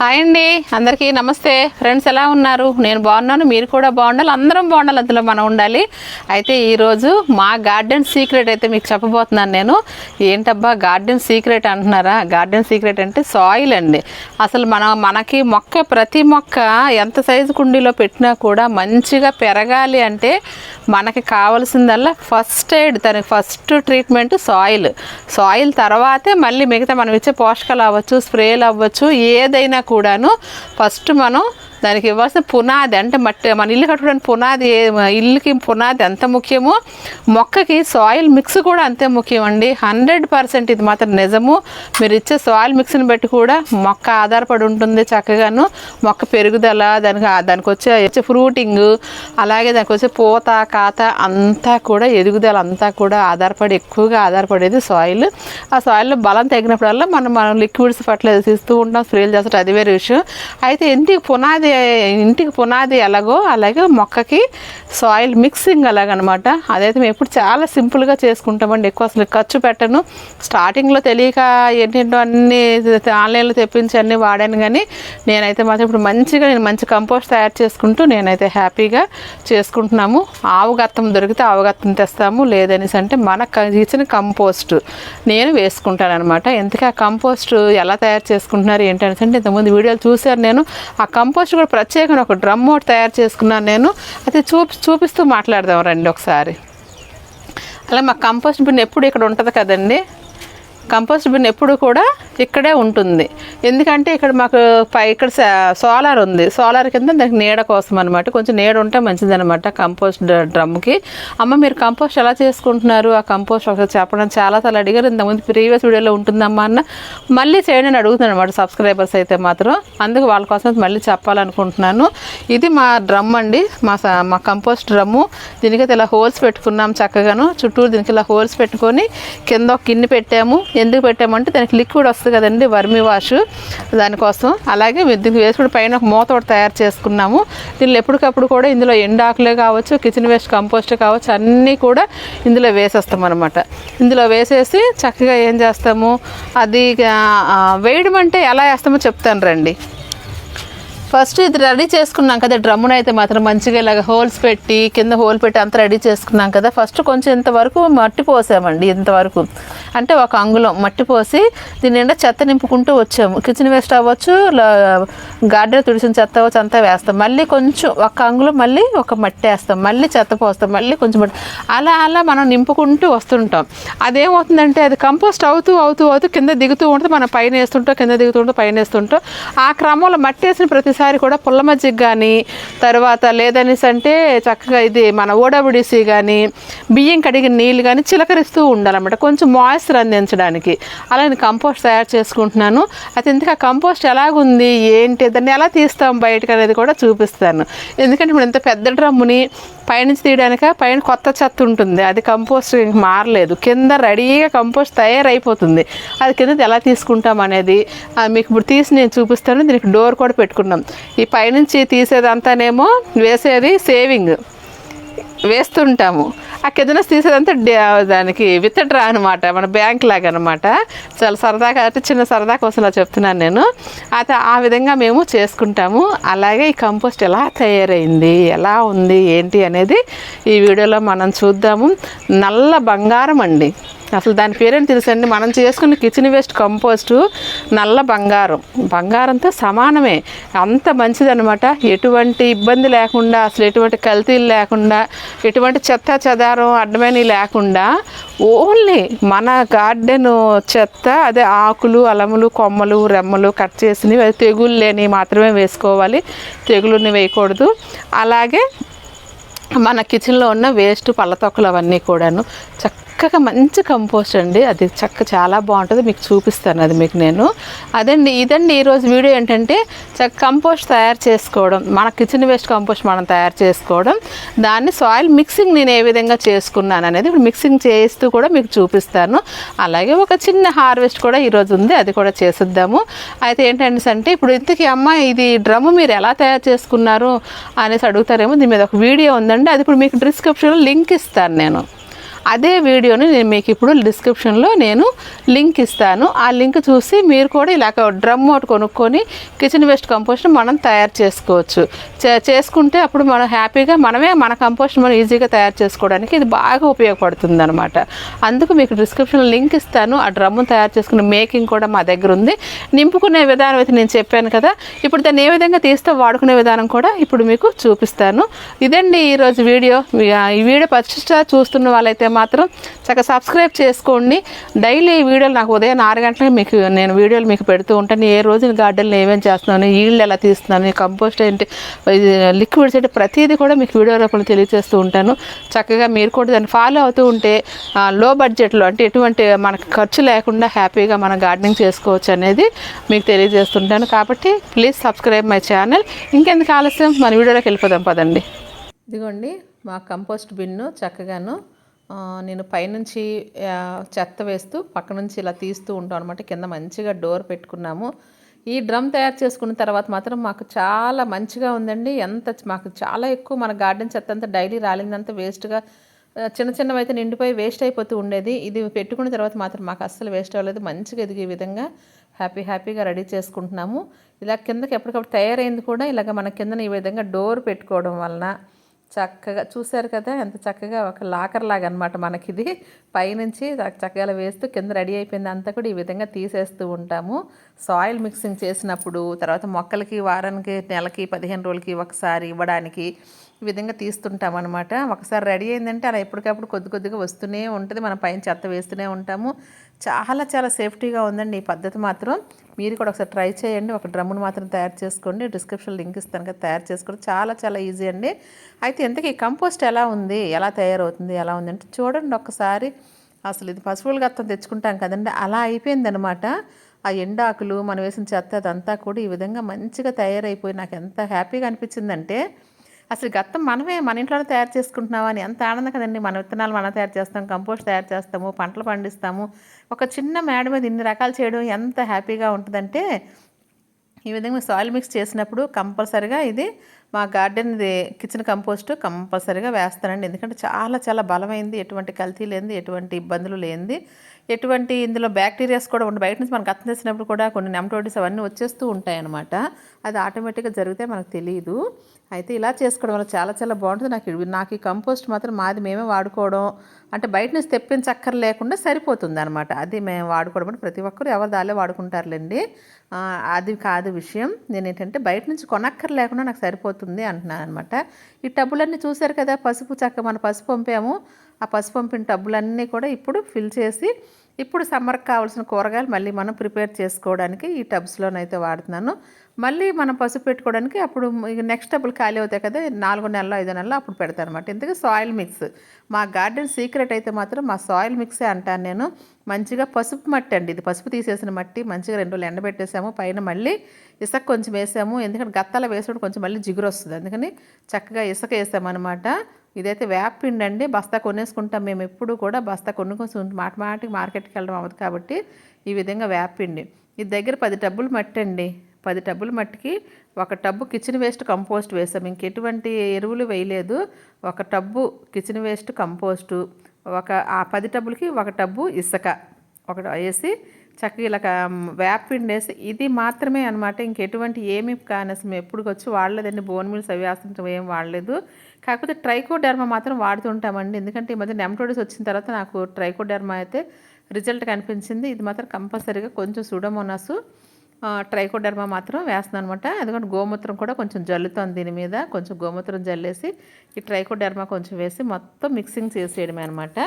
Hi అండి అందరికీ నమస్తే. ఫ్రెండ్స్ ఎలా ఉన్నారు? నేను బాగున్నాను మీరు కూడా బాగుండాలి అందరం బాగుండాలి అందులో మనం ఉండాలి. అయితే ఈరోజు మా గార్డెన్ సీక్రెట్ అయితే మీకు చెప్పబోతున్నాను నేను. ఏంటబ్బా గార్డెన్ సీక్రెట్ అంటున్నారా? గార్డెన్ సీక్రెట్ అంటే సాయిల్ అండి. అసలు మనం మనకి మొక్క ప్రతి మొక్క ఎంత సైజు కుండీలో పెట్టినా కూడా మంచిగా పెరగాలి అంటే మనకి కావాల్సిందల్లా ఫస్ట్ ఎయిడ్ దానికి ఫస్ట్ ట్రీట్మెంట్ సాయిల్. సాయిల్ తర్వాతే మళ్ళీ మిగతా మనం ఇచ్చే పోషకాలు అవ్వచ్చు స్ప్రేలు అవ్వచ్చు ఏదైనా కూడాను ఫస్ట్ మనం దానికి ఇవ్వాల్సిన పునాది అంటే మట్టి మన ఇల్లు కట్టుకోవడానికి పునాది ఇల్లుకి పునాది ఎంత ముఖ్యమో మొక్కకి సాయిల్ మిక్స్ కూడా అంతే ముఖ్యం అండి హండ్రెడ్ పర్సెంట్ ఇది మాత్రం నిజము. మీరు ఇచ్చే సాయిల్ మిక్స్ని బట్టి కూడా మొక్క ఆధారపడి ఉంటుంది చక్కగాను. మొక్క పెరుగుదల దానికి దానికి వచ్చే వచ్చే ఫ్రూటింగ్ అలాగే దానికి వచ్చే పూత కాత అంతా కూడా ఎదుగుదల అంతా కూడా ఆధారపడి ఎక్కువగా ఆధారపడేది సాయిల్ ఆ సాయిల్లో బలం తగినప్పుడల్లా మనం మనం లిక్విడ్స్ ఫర్టిలైజర్స్ ఇస్తూ ఉంటాం. స్ప్రేలు చేస్తాం అది వేరే విషయం. అయితే ఎందుకు పునాది ఇంటికి పునాది ఎలాగో అలాగే మొక్కకి సాయిల్ మిక్సింగ్ అలాగనమాట. అదైతే మేము ఎప్పుడు చాలా సింపుల్గా చేసుకుంటామండి. ఎక్కువ అసలు ఖర్చు పెట్టను. స్టార్టింగ్లో తెలియక ఏంటంటో అన్ని ఆన్లైన్లో తెప్పించి అన్ని వాడాను కానీ నేనైతే మాత్రం ఇప్పుడు మంచిగా నేను మంచి కంపోస్ట్ తయారు చేసుకుంటూ నేనైతే హ్యాపీగా చేసుకుంటున్నాము. ఆవు గత్తం దొరికితే ఆవు గత్తం తెస్తాము. లేదనేసి అంటే మన ఇచ్చిన కంపోస్ట్ నేను వేసుకుంటాను అనమాట ఎందుకు ఆ కంపోస్ట్ ఎలా తయారు చేసుకుంటున్నారు ఏంటనేసి అంటే ఇంతకుముందు వీడియోలు చూశాను నేను. ఆ కంపోస్ట్ కూడా ప్రత్యేకంగా ఒక డ్రమ్ ఒకటి తయారు చేసుకున్నాను నేను. అది చూపి చూపిస్తూ మాట్లాడదాం రండి ఒకసారి. అలా మా కంపోస్ట్ బిన్ ఎప్పుడు ఇక్కడ ఉంటుంది కదండి? కంపోస్ట్ బిన్ ఎప్పుడు కూడా ఇక్కడే ఉంటుంది. ఎందుకంటే ఇక్కడ మాకు పై ఇక్కడ సోలార్ ఉంది. సోలార్ కింద దానికి నీడ కోసం అనమాట కొంచెం నీడ ఉంటే మంచిది అనమాట కంపోస్ట్ డ్రమ్కి. అమ్మ మీరు కంపోస్ట్ ఎలా చేసుకుంటున్నారు? ఆ కంపోస్ట్ ఒకసారి చెప్పడం. చాలా సార్లు అడిగారు. ఇంతకుముందు ప్రీవియస్ వీడియోలో ఉంటుందమ్మా అన్న. మళ్ళీ చేయండి అని అడుగుతున్నాను అనమాట సబ్స్క్రైబర్స్ అయితే మాత్రం. అందుకు వాళ్ళ కోసం మళ్ళీ చెప్పాలనుకుంటున్నాను. ఇది మా డ్రమ్ అండి. మా స- మా కంపోస్ట్ డ్రమ్ము. దీనికైతే ఇలా హోల్స్ పెట్టుకున్నాం చక్కగాను. చుట్టూరు దీనికి ఇలా హోల్స్ పెట్టుకొని కింద ఒక గిన్నె పెట్టాము. ఎందుకు పెట్టామంటే దానికి లిక్విడ్ వస్తుంది కదండి వర్మి వాష్ దానికోసం. అలాగే దీనికి వేసుకుని పైన ఒక మూత ఒకటి తయారు చేసుకున్నాము. దీనిలో ఎప్పటికప్పుడు కూడా ఇందులో ఎండాకులే కావచ్చు కిచెన్ వేస్ట్ కంపోస్ట్ కావచ్చు అన్నీ కూడా ఇందులో వేసేస్తాం అనమాట ఇందులో వేసేసి చక్కగా ఏం చేస్తాము? అది వేయడం అంటే ఎలా వేస్తామో చెప్తాను రండి. ఫస్ట్ ఇది రెడీ చేసుకున్నాం కదా డ్రమ్మును అయితే మాత్రం మంచిగా ఇలాగ హోల్స్ పెట్టి కింద హోల్ పెట్టి అంతా రెడీ చేసుకున్నాం కదా. ఫస్ట్ కొంచెం ఇంతవరకు మట్టి పోసామండి ఇంతవరకు. అంటే ఒక అంగుళం మట్టి పోసి దీని నిండా చెత్త నింపుకుంటూ వచ్చాము. కిచెన్ వేస్ట్ అవ్వచ్చు గార్డెన్ తుడిసిన చెత్త అవ్వచ్చు అంతా వేస్తాం. మళ్ళీ కొంచెం ఒక అంగుళం మళ్ళీ ఒక మట్టి వేస్తాం. మళ్ళీ చెత్త పోస్తాం మళ్ళీ కొంచెం మట్టి. అలా అలా మనం నింపుకుంటూ వస్తుంటాం. అదేమవుతుందంటే అది కంపోస్ట్ అవుతూ అవుతూ అవుతూ కింద దిగుతూ ఉంటుంది. మనం పైన వేస్తుంటాం కింద దిగుతూ ఉంటాం పైన వేస్తుంటాం. ఆ క్రమంలో మట్టి వేసిన ప్రతి ప్రతిసారి కూడా పుల్ల మజ్జిగ కానీ తర్వాత లేదనేసి అంటే చక్కగా ఇది మన ఓడబుడిసి కానీ బియ్యం కడిగిన నీళ్ళు కానీ చిలకరిస్తూ ఉండాలన్నమాట. కొంచెం మాయిశ్చర్ అందించడానికి. అలా నేను కంపోస్ట్ తయారు చేసుకుంటున్నాను. అయితే ఇంతకు ఆ కంపోస్ట్ ఎలాగుంది? ఏంటి? దాన్ని ఎలా తీస్తాం బయటకు అనేది కూడా చూపిస్తాను. ఎందుకంటే ఇప్పుడు ఇంత పెద్ద డ్రమ్ముని పైనుంచి తీయడానిక పైన కొత్త చెత్త ఉంటుంది. అది కంపోస్ట్ మారలేదు. కింద రెడీగా కంపోస్ట్ తయారైపోతుంది. అది కింద ఎలా తీసుకుంటాం అనేది మీకు ఇప్పుడు తీసి నేను చూపిస్తాను. దీనికి డోర్ కూడా పెట్టుకున్నాం. ఈ పైనుంచి తీసేదంతానేమో వేసేది సేవింగ్. వేస్తుంటాము. ఆ కింద తీసేదంతా దానికి విత్డ్రా అనమాట మన బ్యాంక్ లాగా అనమాట చాలా సరదాగా అంటే చిన్న సరదా కోసం చెప్తున్నాను నేను. అయితే ఆ విధంగా మేము చేసుకుంటాము. అలాగే ఈ కంపోస్ట్ ఎలా తయారైంది ఎలా ఉంది ఏంటి అనేది ఈ వీడియోలో మనం చూద్దాము. నల్ల బంగారం అండి. అసలు దాని పేరేంటి తెలుసండి? మనం చేసుకున్న కిచెన్ వేస్ట్ కంపోస్టు నల్ల బంగారం. బంగారంతో సమానమే. అంత మంచిదనమాట ఎటువంటి ఇబ్బంది లేకుండా అసలు ఎటువంటి కల్తీలు లేకుండా ఎటువంటి చెత్త చెదారం అడ్డమైనవి లేకుండా ఓన్లీ మన గార్డెన్ చెత్త అదే ఆకులు అలములు కొమ్మలు రెమ్మలు కట్ చేసినవి అది తెగులు లేని మాత్రమే వేసుకోవాలి. తెగులుని వేయకూడదు. అలాగే మన కిచెన్లో ఉన్న వేస్ట్ పళ్ళ తొక్కలు అవన్నీ కూడాను చక్క చక్కగా మంచి కంపోస్ట్ అండి. అది చక్క చాలా బాగుంటుంది. మీకు చూపిస్తాను అది మీకు నేను. అదండి ఇదండి ఈరోజు వీడియో ఏంటంటే చక్క కంపోస్ట్ తయారు చేసుకోవడం. మన కిచెన్ వేస్ట్ కంపోస్ట్ మనం తయారు చేసుకోవడం. దాన్ని సాయిల్ మిక్సింగ్ నేను ఏ విధంగా చేసుకున్నాను అనేది ఇప్పుడు మిక్సింగ్ చేస్తూ కూడా మీకు చూపిస్తాను. అలాగే ఒక చిన్న హార్వెస్ట్ కూడా ఈరోజు ఉంది. అది కూడా చేసిద్దాము. అయితే ఏంటంటే అంటే ఇప్పుడు ఇంతకీ అమ్మ ఇది డ్రమ్ మీరు ఎలా తయారు చేసుకున్నారు అనేసి అడుగుతారేమో. దీని మీద ఒక వీడియో ఉందండి. అది ఇప్పుడు మీకు డిస్క్రిప్షన్లో లింక్ ఇస్తాను నేను. అదే వీడియోని నేను మీకు ఇప్పుడు డిస్క్రిప్షన్లో నేను లింక్ ఇస్తాను. ఆ లింక్ చూసి మీరు కూడా ఇలాగ డ్రమ్ ఒకటి కొనుక్కొని కిచెన్ వేస్ట్ కంపోస్ట్ మనం తయారు చేసుకోవచ్చు. చే- చేసుకుంటే అప్పుడు మనం హ్యాపీగా మనమే మన కంపోస్ట్ మనం ఈజీగా తయారు చేసుకోవడానికి ఇది బాగా ఉపయోగపడుతుంది అనమాట అందుకు మీకు డిస్క్రిప్షన్లో లింక్ ఇస్తాను. ఆ డ్రమ్ము తయారు చేసుకునే మేకింగ్ కూడా మా దగ్గర ఉంది. నింపుకునే విధానం అయితే నేను చెప్పాను కదా. ఇప్పుడు దాన్ని ఏ విధంగా తీస్తే వాడుకునే విధానం కూడా ఇప్పుడు మీకు చూపిస్తాను. ఇదండి ఈరోజు వీడియో. ఈ వీడియో ఫస్ట్ చూస్తున్న వాళ్ళైతే మాత్రం చక్కగా సబ్స్క్రైబ్ చేసుకోండి. డైలీ ఈ వీడియోలు నాకు ఉదయం ఆరు గంటలకు మీకు నేను వీడియోలు మీకు పెడుతూ ఉంటాను. ఏ రోజు గార్డెన్లో ఏమేమి చేస్తున్నాను ఈళ్ళు ఎలా తీస్తున్నాను కంపోస్ట్ ఏంటి లిక్విడ్స్ ఏంటి ప్రతిదీ కూడా మీకు వీడియో రూపంలో తెలియజేస్తూ ఉంటాను. చక్కగా మీరు కూడా దాన్ని ఫాలో అవుతూ ఉంటే లో బడ్జెట్లో అంటే ఎటువంటి మనకు ఖర్చు లేకుండా హ్యాపీగా మనం గార్డెనింగ్ చేసుకోవచ్చు అనేది మీకు తెలియజేస్తుంటాను. కాబట్టి ప్లీజ్ సబ్స్క్రైబ్ మై ఛానల్ ఇంకెందుకు ఆలస్యం? మన వీడియోలోకి వెళ్ళిపోదాం పదండి. ఇదిగోండి మా కంపోస్ట్ బిన్ను చక్కగాను నేను పైనుంచి చెత్త వేస్తూ పక్క నుంచి ఇలా తీస్తూ ఉంటాం అనమాట కింద మంచిగా డోర్ పెట్టుకున్నాము. ఈ డ్రమ్ తయారు చేసుకున్న తర్వాత మాత్రం మాకు చాలా మంచిగా ఉందండి. ఎంత మాకు చాలా ఎక్కువ మన గార్డెన్ చెత్త అంతా డైలీ రాలిందంతా వేస్ట్గా చిన్న చిన్నవి అయితే నిండిపోయి వేస్ట్ అయిపోతూ ఉండేది. ఇది పెట్టుకున్న తర్వాత మాత్రం మాకు అస్సలు వేస్ట్ అవ్వలేదు. మంచిగా ఎదిగే విధంగా హ్యాపీ హ్యాపీగా రెడీ చేసుకుంటున్నాము. ఇలా కిందకి ఎప్పటికప్పుడు తయారైంది కూడా ఇలాగ మన కిందన ఈ విధంగా డోర్ పెట్టుకోవడం వలన చక్కగా చూశారు కదా ఎంత చక్కగా ఒక లాకర్ లాగా అనమాట మనకిది. పైనుంచి చక్కగా వేస్తూ కింద రెడీ అయిపోయింది అంతా కూడా ఈ విధంగా తీసేస్తూ ఉంటాము. సాయిల్ మిక్సింగ్ చేసినప్పుడు తర్వాత మొక్కలకి వారానికి నెలకి పదిహేను రోజులకి ఒకసారి ఇవ్వడానికి ఈ విధంగా తీస్తుంటాం అనమాట ఒకసారి రెడీ అయిందంటే అలా ఎప్పటికప్పుడు కొద్ది కొద్దిగా వస్తూనే ఉంటుంది. మనం పైన చెత్త వేస్తూనే ఉంటాము. చాలా చాలా సేఫ్టీగా ఉందండి ఈ పద్ధతి మాత్రం. మీరు కూడా ఒకసారి ట్రై చేయండి. ఒక డ్రమ్మును మాత్రం తయారు చేసుకోండి. డిస్క్రిప్షన్ లింక్ ఇస్తాను కదా తయారు చేసుకోండి చాలా చాలా ఈజీ అండి. అయితే ఇంతకీ కంపోస్ట్ ఎలా ఉంది? ఎలా తయారవుతుంది? ఎలా ఉంది అంటే చూడండి ఒక్కసారి అసలు ఇది పశువుల గత్తం తెచ్చుకుంటాం కదండి. అలా అయిపోయిందనమాట ఆ ఎండాకులు మనం వేసిన చెత్త అదంతా కూడా ఈ విధంగా మంచిగా తయారైపోయి నాకు ఎంత హ్యాపీగా అనిపించిందంటే అసలు గత్తం మనమే మన ఇంట్లోనే తయారు చేసుకుంటున్నామా అని ఎంత ఆనందం కదండి. మన విత్తనాలు మనం తయారు చేస్తాం కంపోస్ట్ తయారు చేస్తాము పంటలు పండిస్తాము. ఒక చిన్న మేడ మీద ఇన్ని రకాలు చేయడం ఎంత హ్యాపీగా ఉంటుందంటే ఈ విధంగా సాయిల్ మిక్స్ చేసినప్పుడు కంపల్సరిగా ఇది మా గార్డెన్ ఇది కిచెన్ కంపోస్ట్ కంపల్సరిగా వేస్తానండి. ఎందుకంటే చాలా చాలా బలమైంది. ఎటువంటి కల్తీ లేనిది ఎటువంటి ఇబ్బందులు లేనిది. ఎటువంటి ఇందులో బ్యాక్టీరియాస్ కూడా ఉండి బయట నుంచి మనకు అర్థం చేసినప్పుడు కూడా కొన్ని నెమటోడిస్ అవన్నీ వచ్చేస్తూ ఉంటాయి అనమాట అది ఆటోమేటిక్గా జరిగితే మనకు తెలియదు అయితే ఇలా చేసుకోవడం వల్ల చాలా చాలా బాగుంటుంది. నాకు నాకు ఈ కంపోస్ట్ మాత్రం మాది మేమే వాడుకోవడం అంటే బయట నుంచి తెప్పించక్కర్ లేకుండా సరిపోతుంది అనమాట అది మేము వాడుకోవడం అంటే ప్రతి ఒక్కరు ఎవరు దాలే వాడుకుంటారులేండి. అది కాదు విషయం. నేను ఏంటంటే బయట నుంచి కొనక్కర్ లేకుండా నాకు సరిపోతుంది అంటున్నాను అనమాట ఈ టబ్బులన్నీ చూశారు కదా పసుపు చక్క మన పసుపు పంపాము. ఆ పసుపు పంపిన టబ్బులన్నీ కూడా ఇప్పుడు ఫిల్ చేసి ఇప్పుడు సమ్మర్కి కావాల్సిన కూరగాయలు మళ్ళీ మనం ప్రిపేర్ చేసుకోవడానికి ఈ టబ్స్లోనైతే వాడుతున్నాను. మళ్ళీ మనం పసుపు పెట్టుకోవడానికి అప్పుడు నెక్స్ట్ టబ్బులు ఖాళీ అవుతాయి కదా నాలుగు నెలలు ఐదు నెలలు అప్పుడు పెడతాను అనమాట ఇంతకీ సాయిల్ మిక్స్. మా గార్డెన్ సీక్రెట్ అయితే మాత్రం మా సాయిల్ మిక్సే అంటాను నేను. మంచిగా పసుపు మట్టి అండి ఇది. పసుపు తీసేసిన మట్టి మంచిగా రెండు రోజులు ఎండబెట్టేసాము. పైన మళ్ళీ ఇసుక కొంచెం వేసాము. ఎందుకంటే గత్తాల వేసుకుంటే కొంచెం మళ్ళీ జిగురు వస్తుంది అందుకని చక్కగా ఇసుక వేసామన్నమాట. ఇదైతే వేపిండి అండి. బస్తా కొనేసుకుంటాం మేము ఎప్పుడు కూడా. బస్తా కొనుక్కొని మాట మాటికి మార్కెట్కి వెళ్ళడం అవ్వదు కాబట్టి ఈ విధంగా వేపిండి ఇది దగ్గర పది టబ్బులు మట్టి అండి. పది టబ్బుల మట్టికి ఒక టబ్బు కిచెన్ వేస్ట్ కంపోస్ట్ వేసాం ఇంకెటువంటి ఎరువులు వేయలేదు. ఒక టబ్బు కిచెన్ వేస్ట్ కంపోస్టు. ఒక ఆ పది టబ్బులకి ఒక టబ్బు ఇసుక. ఒకటి వేసి చక్కగా ఇలా వేపిండి వేసి ఇది మాత్రమే అనమాట ఇంకెటువంటి ఏమి కానీ అసలు ఎప్పుడు వచ్చి వాడలేదండి. బోన్ మిల్స్ అవి వేస్తుంటాం ఏం వాడలేదు. కాకపోతే ట్రైకోడర్మా మాత్రం వాడుతుంటామండి ఎందుకంటే ఈ మధ్య నెమటోడిస్ వచ్చిన తర్వాత నాకు ట్రైకోడర్మా అయితే రిజల్ట్ కనిపించింది. ఇది మాత్రం కంపల్సరీగా కొంచెం సుడమోనాసు ట్రైకోడర్మా మాత్రం వేస్తున్నాను అనమాట ఎందుకంటే గోమూత్రం కూడా కొంచెం జల్లుతోంది దీని మీద. కొంచెం గోమూత్రం జల్లేసి ఈ ట్రైకోడర్మా కొంచెం వేసి మొత్తం మిక్సింగ్ చేసేయడమే అనమాట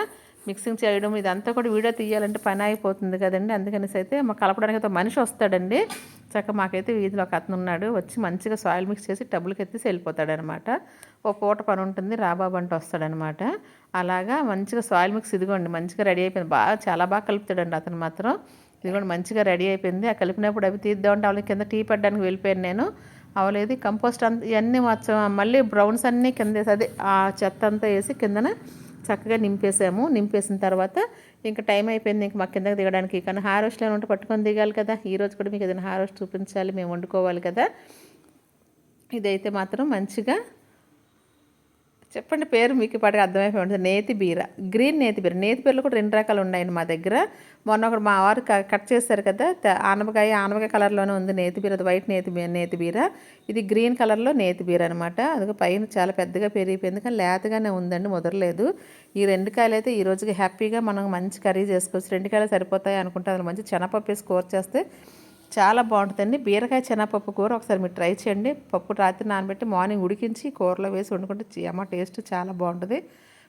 మిక్సింగ్ చేయడం ఇదంతా కూడా వీడియో తీయాలంటే పని అయిపోతుంది కదండి. అందుకనేసి అయితే మా కలపడానికి అయితే మనిషి వస్తాడండి. చక్క మాకైతే వీధిలో ఒక అతను ఉన్నాడు. వచ్చి మంచిగా సాయిల్ మిక్స్ చేసి టబ్బులకి ఎత్తేసి వెళ్ళిపోతాడనమాట. ఓ పూట పని ఉంటుంది. రాబాబు అంటే వస్తాడనమాట. అలాగా మంచిగా సాయిల్ మిక్స్ ఇదిగోండి మంచిగా రెడీ అయిపోయింది. బాగా చాలా బాగా కలుపుతాడండి అతను మాత్రం. ఇదిగోండి మంచిగా రెడీ అయిపోయింది. ఆ కలిపినప్పుడు అవి తీద్దామంటే వాళ్ళకి కింద టీ పడ్డానికి వెళ్ళిపోయాను నేను. అవలేదు కంపోస్ట్ అంత ఇవన్నీ మొత్తం మళ్ళీ బ్రౌన్స్ అన్నీ కింద అదే ఆ చెత్త అంతా వేసి కిందన చక్కగా నింపేసాము నింపేసిన తర్వాత ఇంకా టైం అయిపోయింది. ఇంకా మా కిందకి దిగడానికి. కానీ హార్వెస్ట్లో ఉంటే పట్టుకొని దిగాలి కదా. ఈ రోజు కూడా మీకు ఏదైనా హార్వెస్ట్ చూపించాలి. మేము వండుకోవాలి కదా. ఇదైతే మాత్రం మంచిగా చెప్పండి పేరు మీకు ఇప్పటికి అర్థమైపోయి ఉంటుంది. నేతి బీర గ్రీన్ నేతి బీర. నేతి బీరలు కూడా రెండు రకాలు ఉన్నాయండి మా దగ్గర. మొన్న ఒకటి మా వారు కట్ చేశారు కదా ఆనపకాయ ఆనపకాయ కలర్లోనే ఉంది నేతి బీర అది వైట్ నేతి నేతిబీర నేతి బీర. ఇది గ్రీన్ కలర్లో నేతి బీర అనమాట అది పైన చాలా పెద్దగా పెరిగిపోయింది కానీ లేతగానే ఉందండి ముదరలేదు. ఈ రెండు కాయలు అయితే ఈ రోజుకి హ్యాపీగా మనం మంచి కర్రీ చేసుకోవచ్చు. రెండు కాయలు సరిపోతాయి అనుకుంటే అందులో మంచి శనగపప్పు వేసి కూర చేస్తే చాలా బాగుంటుందండి. బీరకాయ శనగపప్పు కూర ఒకసారి మీరు ట్రై చేయండి. పప్పు రాత్రి నానబెట్టి మార్నింగ్ ఉడికించి కూరలో వేసి వండుకుంటే అమ్మ టేస్ట్ చాలా బాగుంటుంది.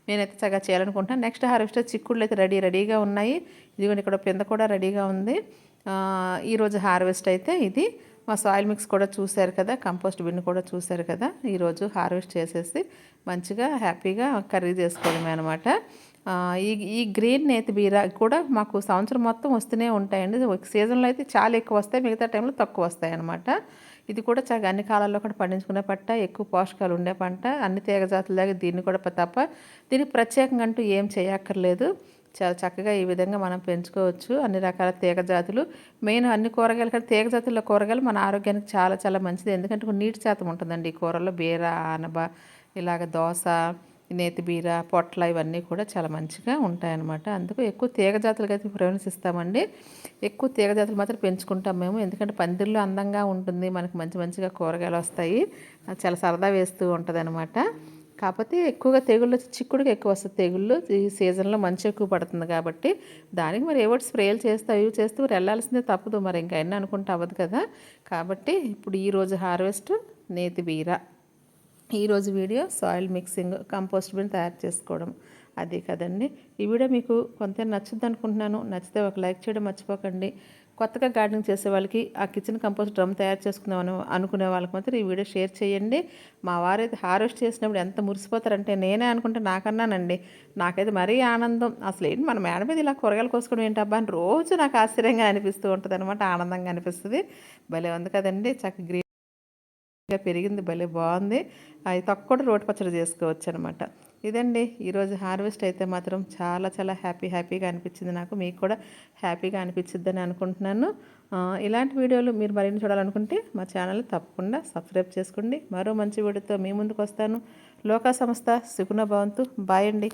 నేనైతే చక్కగా చేయాలనుకుంటున్నాను. నెక్స్ట్ హార్వెస్ట్ చిక్కుళ్ళు అయితే రెడీ రెడీగా ఉన్నాయి. ఇదిగోండి ఇక్కడ పింద కూడా రెడీగా ఉంది. ఈరోజు హార్వెస్ట్ అయితే ఇది. మా సాయిల్ మిక్స్ కూడా చూశారు కదా కంపోస్ట్ బిన్ కూడా చూశారు కదా ఈరోజు హార్వెస్ట్ చేసేసి మంచిగా హ్యాపీగా కర్రీ చేసుకోవడమే అనమాట ఈ ఈ గ్రీన్ నేతి బీర కూడా మాకు సంవత్సరం మొత్తం వస్తూనే ఉంటాయండి. ఒక సీజన్లో అయితే చాలా ఎక్కువ వస్తాయి మిగతా టైంలో తక్కువ వస్తాయి అనమాట ఇది కూడా చాలా అన్ని కాలాల్లో కూడా పండించుకునే పంట ఎక్కువ పోషకాలు ఉండే పంట అన్ని తీగ జాతుల దాకా దీన్ని కూడా తప్ప దీనికి ప్రత్యేకంగా అంటూ ఏం చేయక్కర్లేదు. చాలా చక్కగా ఈ విధంగా మనం పెంచుకోవచ్చు. అన్ని రకాల తీగ జాతులు మెయిన్ అన్ని కూరగాయలు కంటే తీగ జాతుల కూరగాయలు మన ఆరోగ్యానికి చాలా చాలా మంచిది. ఎందుకంటే నీటి శాతం ఉంటుందండి ఈ కూరల్లో. బీర ఆనబ ఇలాగ దోస నేతి బీర పొట్ల ఇవన్నీ కూడా చాలా మంచిగా ఉంటాయన్నమాట. అందుకు ఎక్కువ తీగ జాతులకి అయితే ప్రిఫరెన్స్ ఇస్తామండి ఎక్కువ తీగ జాతులు మాత్రం పెంచుకుంటాం మేము. ఎందుకంటే పందిర్లో అందంగా ఉంటుంది. మనకి మంచి మంచిగా కూరగాయలు వస్తాయి. అది చాలా సరదా వేస్తూ ఉంటుంది కాకపోతే ఎక్కువగా తెగుళ్ళు వచ్చి చిక్కుడుకి ఎక్కువ వస్తుంది తెగుళ్ళు ఈ సీజన్లో మంచి ఎక్కువ పడుతుంది కాబట్టి దానికి మరి ఏవో స్ప్రేలు చేస్తూ అవి చేస్తూ మరి వెళ్ళాల్సిందే తప్పదు. మరి ఇంకా ఎన్ని అనుకుంటే అవ్వదు కదా. కాబట్టి ఇప్పుడు ఈరోజు హార్వెస్ట్ నేతి బీర. ఈరోజు video soil mixing compost bin తయారు చేసుకోవడం. అది కదండి. ఈ వీడియో మీకు కొంత నచ్చుద్ది అనుకుంటున్నాను. నచ్చితే ఒక లైక్ చేయడం మర్చిపోకండి. కొత్తగా గార్డెనింగ్ చేసే వాళ్ళకి ఆ కిచెన్ కంపోస్ట్ డ్రమ్ తయారు చేసుకుందామని అనుకునే వాళ్ళకి మాత్రం ఈ వీడియో షేర్ చేయండి. మా వారైతే హార్వెస్ట్ చేసినప్పుడు ఎంత మురిసిపోతారంటే నేనే అనుకుంటే నాకన్నానండి. నాకైతే మరీ ఆనందం. అసలు ఏంటి మన మేడ మీద ఇలా కూరగాయలు కోసుకోవడం ఏంటబ్బా అని రోజు నాకు ఆశ్చర్యంగా అనిపిస్తూ ఉంటుంది అనమాట ఆనందంగా అనిపిస్తుంది. భలే ఉంది కదండి. చక్క గ్రీన్ పెరిగింది భలే బాగుంది. అది తక్కువ రోటి పచ్చడి చేసుకోవచ్చు అనమాట ఇదండి ఈరోజు హార్వెస్ట్ అయితే మాత్రం చాలా చాలా హ్యాపీ హ్యాపీగా అనిపించింది నాకు. మీకు కూడా హ్యాపీగా అనిపించిద్దని అనుకుంటున్నాను. ఇలాంటి వీడియోలు మీరు మరిన్ని చూడాలనుకుంటే మా ఛానల్ తప్పకుండా సబ్స్క్రైబ్ చేసుకోండి. మరో మంచి వీడియోతో మీ ముందుకు వస్తాను. లోకా సంస్థ సుగుణ భవంతు. బాయ్ అండి.